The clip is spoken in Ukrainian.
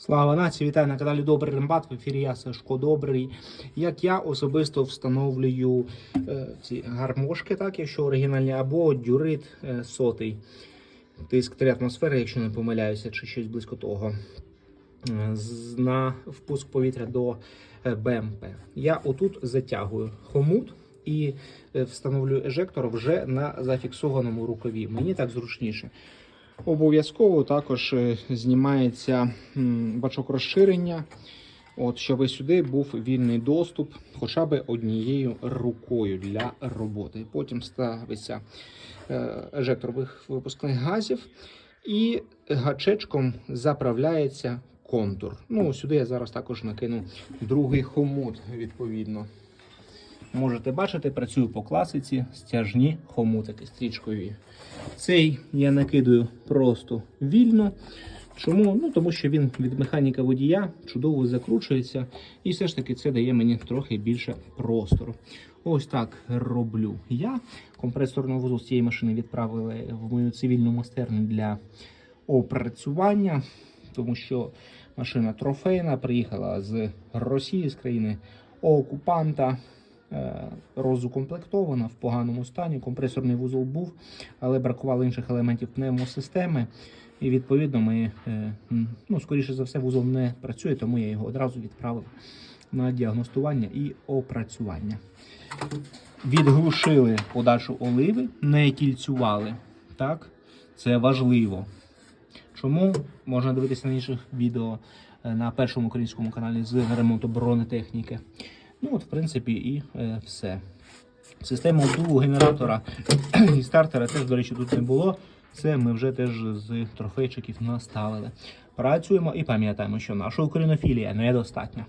Слава нації, вітаю на каналі Добрий Рембат. В ефірі я Сашко Добрий. Як я особисто встановлюю е, ці гармошки, так, якщо оригінальні, або дюрит е, сотий. Тиск 3 атмосфери, якщо не помиляюся, чи щось близько того. Е, На впуск повітря до е, БМП. Я отут затягую хомут і е, встановлюю ежектор вже на зафіксованому рукаві. Мені так зручніше. Обов'язково також е, знімається бачок розширення, от, щоб сюди був вільний доступ хоча б однією рукою для роботи. Потім ставиться е, ежектор випускних газів і гачечком заправляється контур. Ну, сюди я зараз також накину другий хомут, відповідно. Можете бачити, працюю по класиці, стяжні хомутики стрічкові. Цей я накидаю просто вільно. Чому? Ну, тому що він від механіка водія чудово закручується, і все ж таки це дає мені трохи більше простору. Ось так роблю я. Компресорну вузол з цієї машини відправили в мою цивільну майстерню для опрацювання, тому що машина трофейна приїхала з Росії, з країни окупанта. Е, Розукомплектована в поганому стані. Компресорний вузол був, але бракувало інших елементів пневмосистеми. І відповідно ми, е, ну, скоріше за все, вузол не працює, тому я його одразу відправив на діагностування і опрацювання. Відглушили подачу оливи, не кільцювали. Так, це важливо. Чому можна дивитися на інших відео е, на першому українському каналі з ремонту бронетехніки? Ну, от, в принципі, і е, все. Систему обдуву генератора і стартера теж, до речі, тут не було. Це ми вже теж з трофейчиків наставили. Працюємо і пам'ятаємо, що наша українофілія недостатня.